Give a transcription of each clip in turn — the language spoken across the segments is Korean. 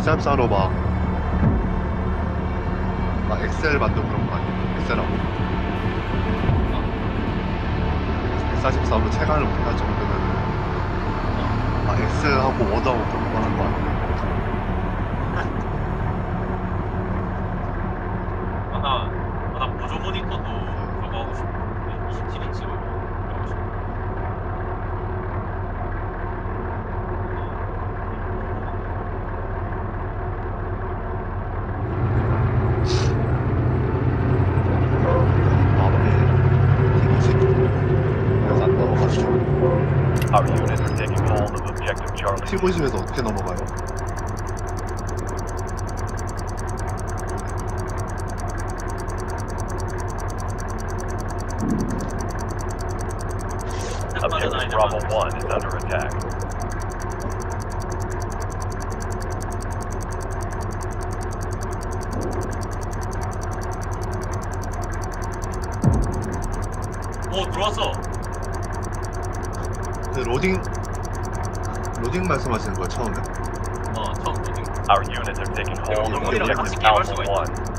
144로 막, 막 엑셀 만들고 그런 거 아니에요? 엑셀하고. 144로 체감을 못할 정도면, 막 엑셀하고 워드하고 그런 거 하는 거 아니에요? Our units are taking hold of objective Charlie. T50에서 어떻게 넘어가요? Objective Bravo 1 is under Our units are taking hold of objective Alpha 1.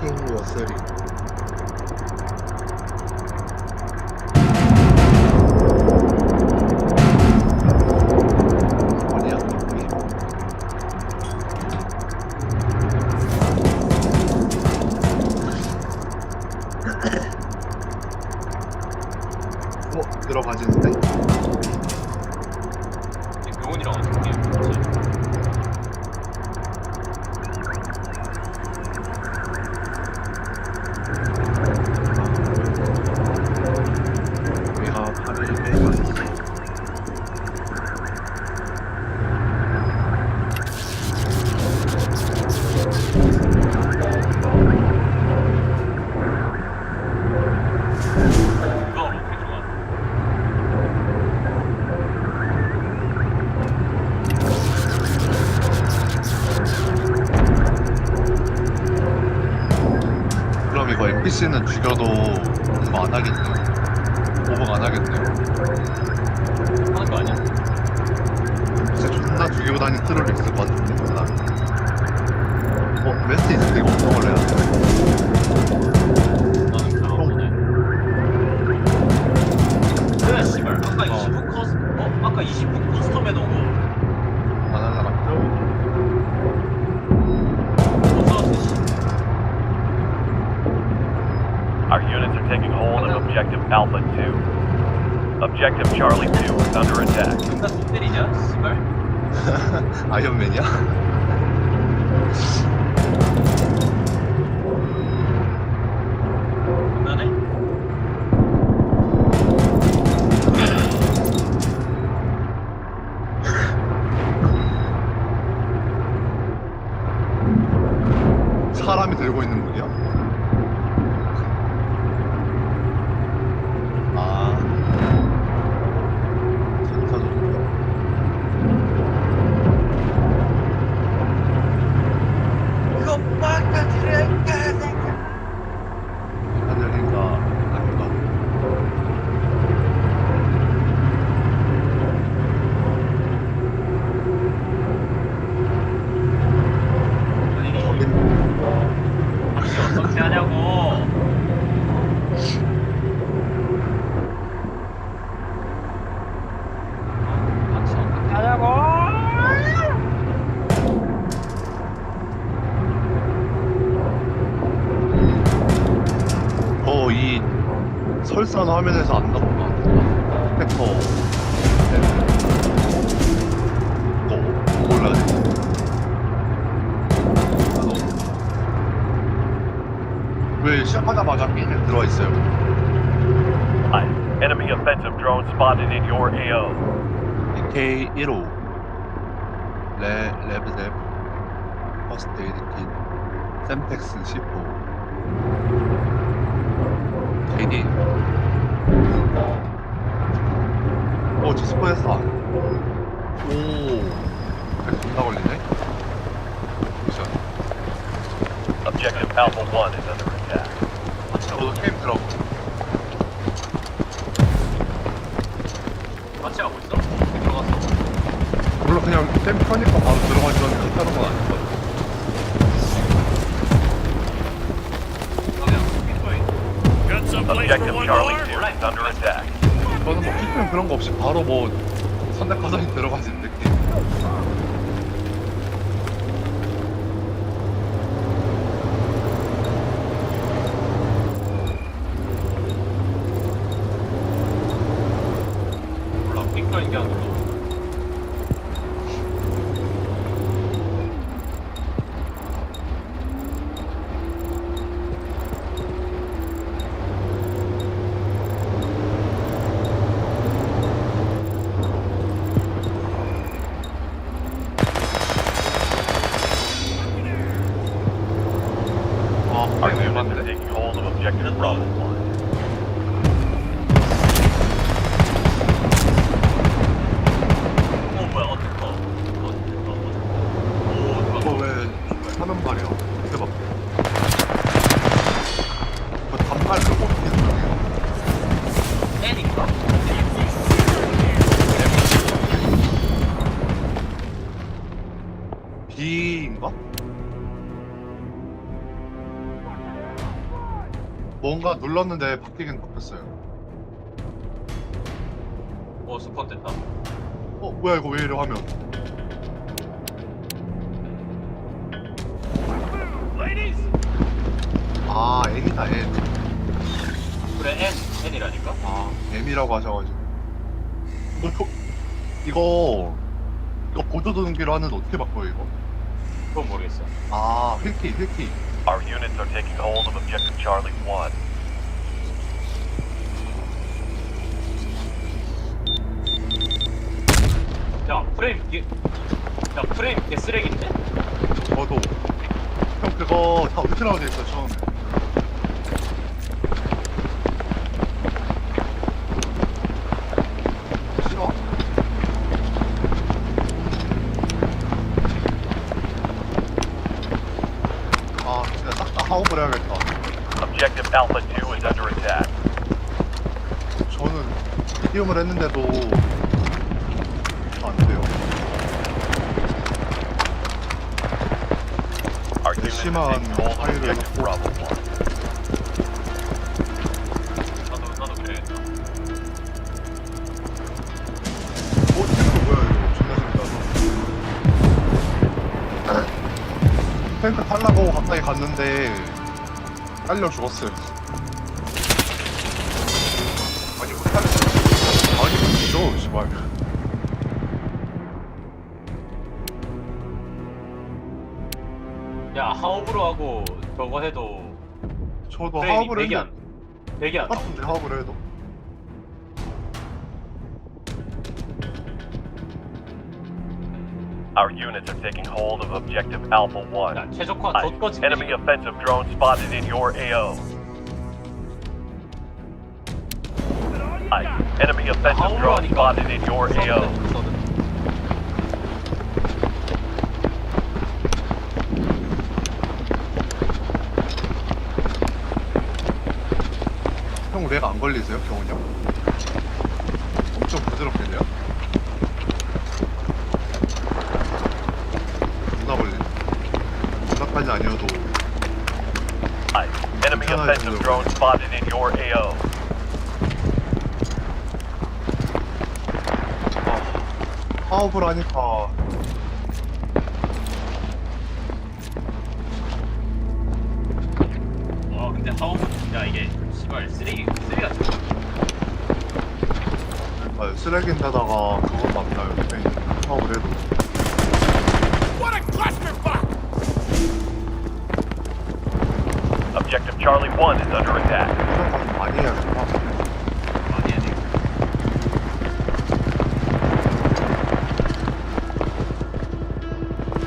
King was 30. 어? 들어가지는데? 병원이랑 어떻게 그럼 이거 NPC는 죽여도 그거 안 하겠네요. 오버가 안 하겠네요. 하는 거 아니야? 진짜 존나 죽이고 다니는 트롤이 있을 것 같은데, 존나. 어, 웨스트 있을 때 이거 어떤 걸 해야 돼? Alpha 2. Objective Charlie 2 is under attack. 존나 손 때리냐, 씨발. 아이언맨이야? 왜 시작하자마자 게임에 들어와 있어요? Hi. Enemy offensive drone spotted in your AO. K15 레, 레브셉 퍼스트 에이드 킷 sem텍스 15 K 3개. 오, 저 스포했어. 오. 그래, 존나 걸리네. 보자. Objective Alpha 1 is under 하고 저도 게임 들어가. 같이 하고 있어? 들어갔어. 물론 그냥 켜니까 바로 들어가지 않는 다른 건 아니거든. 그냥 Objective Charlie 2 is under attack. 저는 뭐 키트는 그런 거 없이 바로 뭐 선택하더니 들어가진 느 뭔가 눌렀는데 바뀌긴 바뀌었어요. 오 스폰 됐다. 어, 뭐야 이거 왜 이래 하면? 아, N이다 N. 그래 N N이라니까? 아, M이라고 하셔가지고. 이거 표- 이거 이거 보조 등기로 하는데 어떻게 바꿔요 이거? 그건 모르겠어. 아, 휠키, 휠키. Our units are taking hold of Objective Charlie 1. 야 프레임 개, 야 프레임 개 쓰레기인데? 저도. 형 그거 다 오리지널 돼 있어 처음에. 싫어? 아 진짜 싹 다 하업을 해야겠다. Objective Alpha 2 is under attack. 저는 미디움을 했는데도 안 돼요. Our 심한 taking hold of 파일을 Objective 놓고 Bravo 1. 나도 나도 그래야겠다. 어, 탱크 뭐야 이거 존나 신기하다. 탱크 탈라고 가까이 갔는데 딸려 죽었어요. 아니 뭐 탈? 아니 뭐죠, 씨발. 야 하업으로 하고 저거 해도 저도 프레임이 하업을 100이 안 했는데 100이 안 나와. 똑같은데 하업을 해도. Our units are taking hold of Objective Alpha 1. 야 최적화 Aye. 덧거지. Enemy offensive drone spotted in your AO. Aye. Enemy offensive 하업으로 drone 하니까 spotted in your AO. 써도 돼, 써도 돼. 형 렉 안 걸리세요, 경훈이 형? 엄청 부드럽겠네요. 누나까지 아니어도. Enemy offensive drone spotted in your AO. 파업을 하니까 와 근데 하업 야 이게 씨발 쓰레기 쓰레기 같은 거. 아, 쓰레기인데다가 그건 맞나요? 네, 파업을 해도. Objective Charlie 1 is under attack.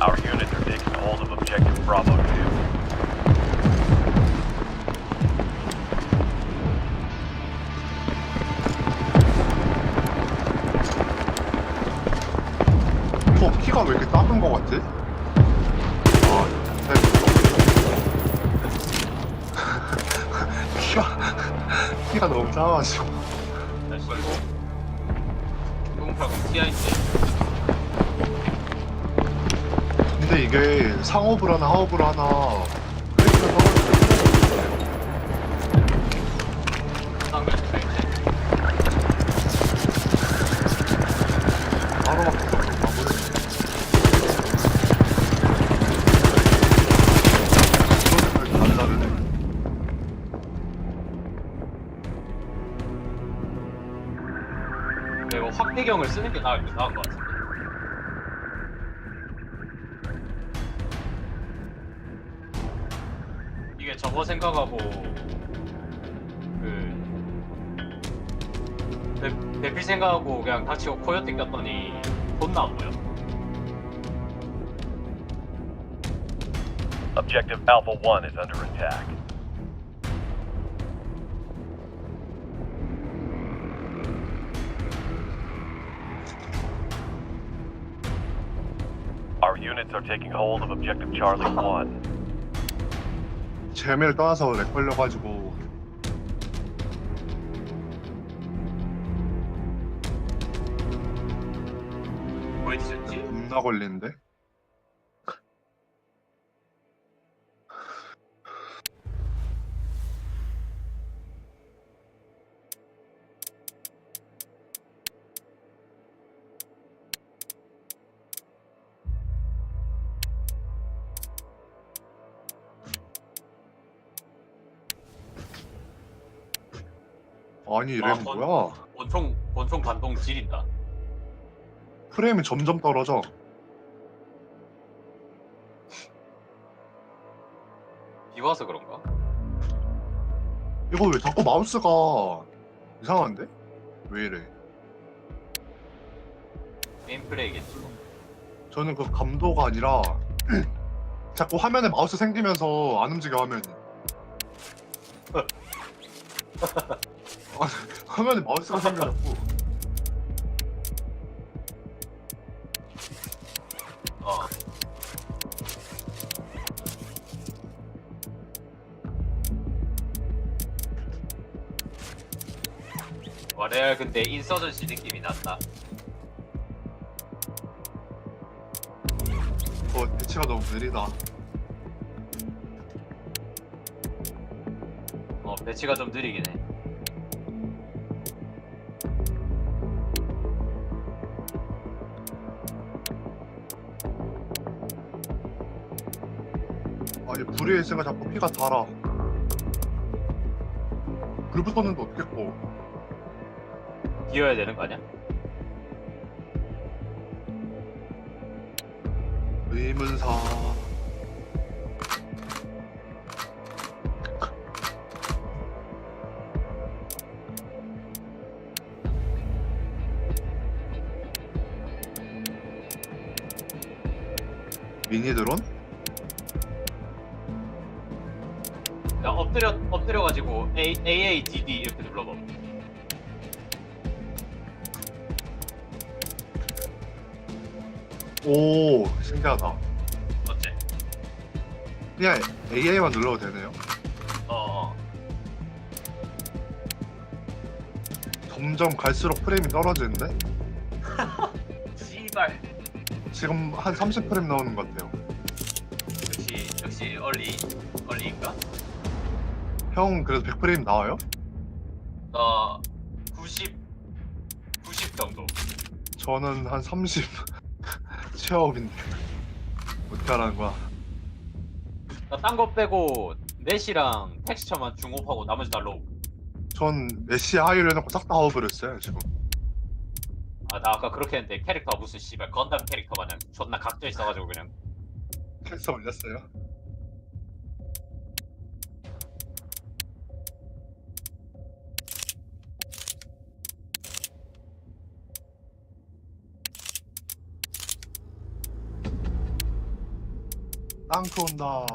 Our units are taking hold of objective Bravo 2. 키가 왜 이렇게 작은 거 같지? 키가 너무 작아가지고. 다시 공파공 TIC 근데 이게 상업을 하나 하업을 하나 이거 확대경을 쓰는 게 나을, 나을 것 같은데 이게 저거 생각하고 그 대, 대필 생각하고 그냥 닥치고 코요테 꼈더니 존나 안 보여 Objective Alpha 1 is under attack. Taking hold of Objective Charlie 1. 재미를 떠나서 렉 걸려가지고 왜 뒤졌지? 겁나 걸리는데. 아니 아, 램 건- 뭐야? 권총 권총 반동 지린다 프레임이 점점 떨어져. 비 와서 그런가? 이거 왜 자꾸 마우스가 이상한데? 왜 이래? 게임 플레이겠지 뭐. 저는 그 감도가 아니라 자꾸 화면에 마우스 생기면서 안 움직여 화면이. 아, 화면에 마우스가 생겨갖고 어. 월요일 근데 인서전시 느낌이 났다. 어, 대치가 너무 느리다. 어, 배치가 좀 느리긴 해. 불이 있으니까 자꾸 피가 달아. 불 붙었는데 어떻게 꺼? 기어야 되는 거 아니야? 의문사. 미니 드론? 엎드려가지고 A, AADD 이렇게 눌러봐. 오 신기하다. 어째? 그냥 AI만 눌러도 되네요. 어, 어. 점점 갈수록 프레임이 떨어지는데 씨발. 지금 한 30프레임 나오는 것 같아요. 역시, 역시, 얼리. 얼리인가? 형 그래도 100프레임 나와요? 나 90, 90 정도. 저는 한 30 취업인데 어떻게 하라는 거야? 나 딴 거 빼고 넷이랑 텍스처만 중업하고 나머지 다 로우. 전 메시 하이를 해놓고 싹다 아웃을 지금. 아, 나 아까 그렇게 했는데 캐릭터가 무슨 씨발 건담 캐릭터 마냥 존나 각져 있어가지고 그냥 텍스트 올렸어요. 땅크 온다.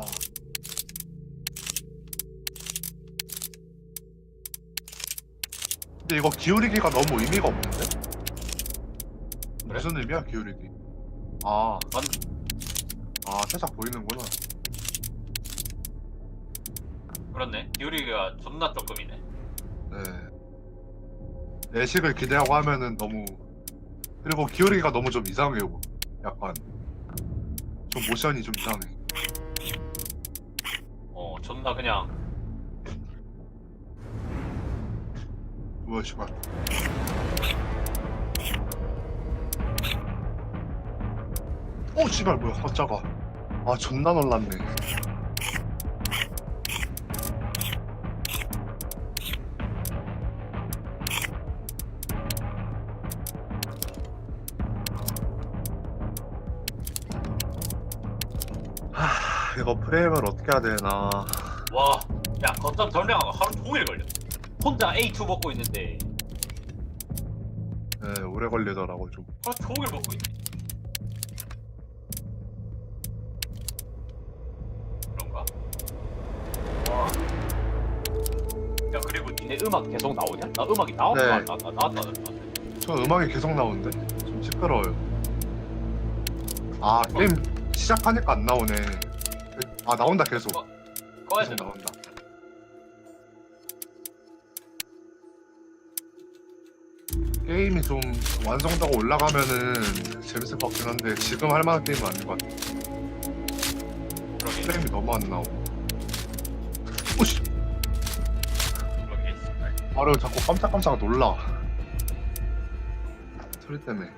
근데 이거 기울이기가 너무 의미가 없는데? 무슨 의미야 기울이기? 아, 만, 아 살짝 보이는구나. 그렇네. 기울이가 존나 조금이네. 네. 내식을 기대하고 하면은 너무 그리고 기울이가 너무 좀 이상해요. 약간 좀 모션이 좀 이상해. 어, 그냥 뭐야 씨발. 오 씨발 뭐야 깜짝아. 아 존나 놀랐네. 하 이거 프레임을 어떻게 해야 되나. 와, 야, 걷던 덜명하고 하루 종일 걸려. 혼자 A2 먹고 있는데 네 오래 걸리더라고 좀. 하루 종일 먹고 있네. 그런가? 와. 야, 그리고 니네 음악 계속 나오냐? 나 음악이 나왔다, 네. 안 나왔다, 나왔다, 나왔다. 저 음악이 계속 나오는데 좀 시끄러워요. 아 게임 시작하니까 안 나오네. 아 나온다 계속. 어, 꺼야 돼. 나온다. 게임이 좀 완성도가 올라가면은 재밌을 것 같긴 한데 지금 할 만한 게임은 아닌 것 같아. 그러게, 프레임이 너무 안 나오고. 오씨, 그러게. 바로 자꾸 깜짝깜짝 놀라. 소리 때문에.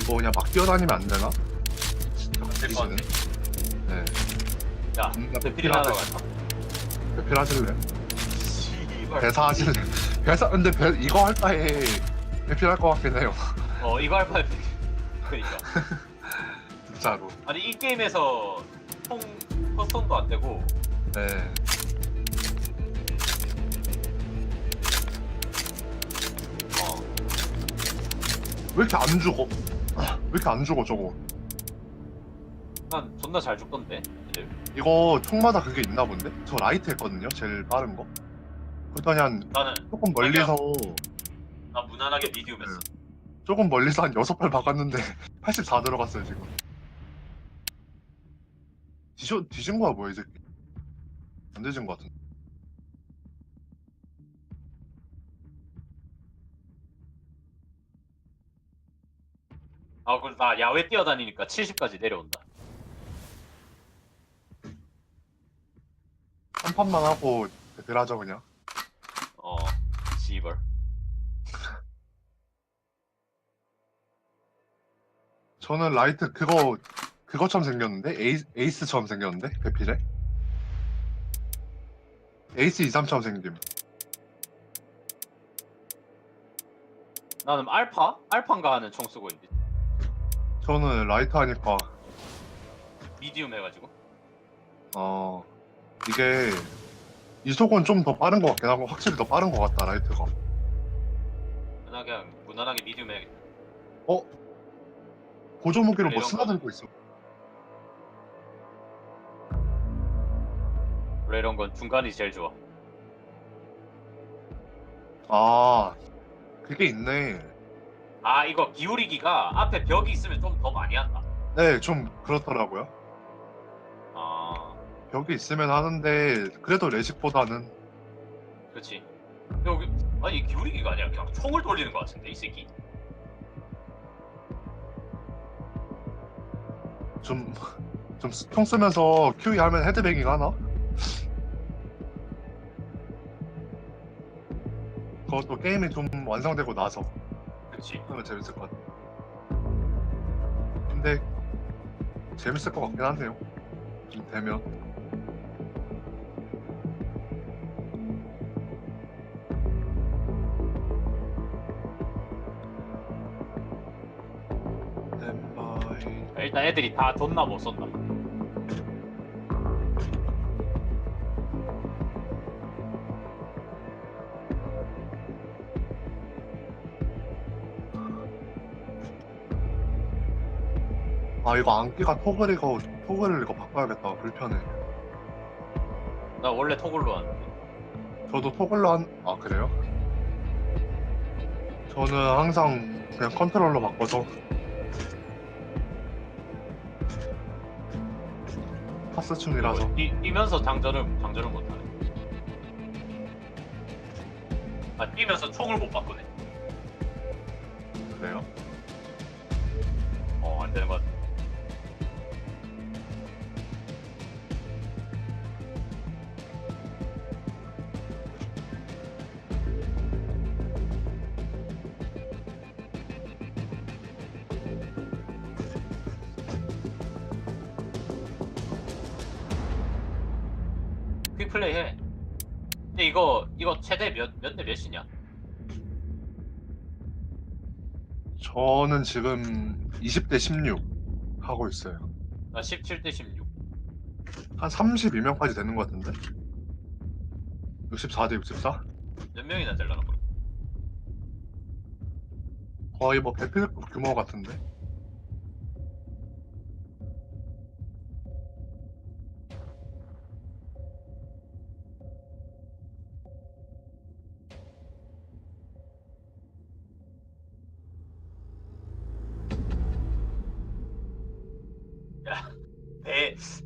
이거 그냥 막 뛰어다니면 안 되나? 될것 같네. 네. 야, 음, 대필이 하나 가자. 배필 하실래? 씨발. 배사 하실래? 배사 근데 배, 이거 할 바에 배필 할 것 같긴 해요. 어, 이거 할 바에 그러니까. 진짜로. 아니 이 게임에서 총 커스텀도 안 되고 네. 어, 왜 이렇게 안 죽어? 아, 왜 이렇게 안 죽어 저거? 난 존나 잘 죽던데. 이제 이거 총마다 그게 있나 본데? 저 라이트 했거든요. 제일 빠른 거. 그랬더니 한 나는 조금 멀리서 나 무난하게 미디움 했어. 조금 멀리서 한 여섯 발 박았는데 84 들어갔어요 지금. 뒤져 뒤진 거야 뭐야 이 새끼? 안 뒤진 거 같은데. 아, 그럼 나 야외 뛰어다니니까 70까지 내려온다. 한 판만 하고 대필하죠 그냥. 어, 씨벌. 저는 라이트 그거 그거처럼 생겼는데 에이, 에이스처럼 생겼는데 배필에 에이스 23처럼 생김. 나는 알파? 알파인가 하는 총 쓰고 있는데 저는 라이트 하니까 미디움 해가지고. 어 이게 이속은 좀 더 빠른 것 같긴 하고 확실히 더 빠른 것 같다 라이트가. 나 그냥 무난하게 미디움 해야겠다. 어? 보조 무기로 뭐 이런 스나들고 있어. 원래 이런 건 중간이 제일 좋아. 아 그게 있네. 아, 이거 기울이기가 앞에 벽이 있으면 좀 더 많이 한다. 네, 좀 그렇더라고요. 아, 벽이 있으면 하는데 그래도 레식보다는 그렇지. 여기 아니 기울이기가 아니라 그냥 총을 돌리는 것 같은데 이 새끼. 좀좀총 쓰면서 QE 하면 헤드뱅잉 하나? 그것도 게임이 좀 완성되고 나서 그렇지. 하면 재밌을 것 같아. 근데 재밌을 것 같긴 하네요. 좀 되면. 일단 애들이 다 존나 못 쏜다. 아 이거 안기가 토글 이거 토글을 이거 바꿔야겠다 불편해. 나 원래 토글로 하는데. 저도 토글로 한 아 그래요? 저는 항상 그냥 컨트롤러 바꿔서 파스충이라서 뛰, 뛰면서 장전을 장전을 못하네. 아 뛰면서 총을 못 바꾸네. 그래요? 어 안 되는 것 같아. 최대 몇 몇 대 몇이냐? 저는 지금 20대 16 하고 있어요. 나 17대 16. 한 32명까지 되는 것 같은데? 64대 64? 몇 명이나 되려나 모르. 거의 뭐 배틀급 규모 같은데?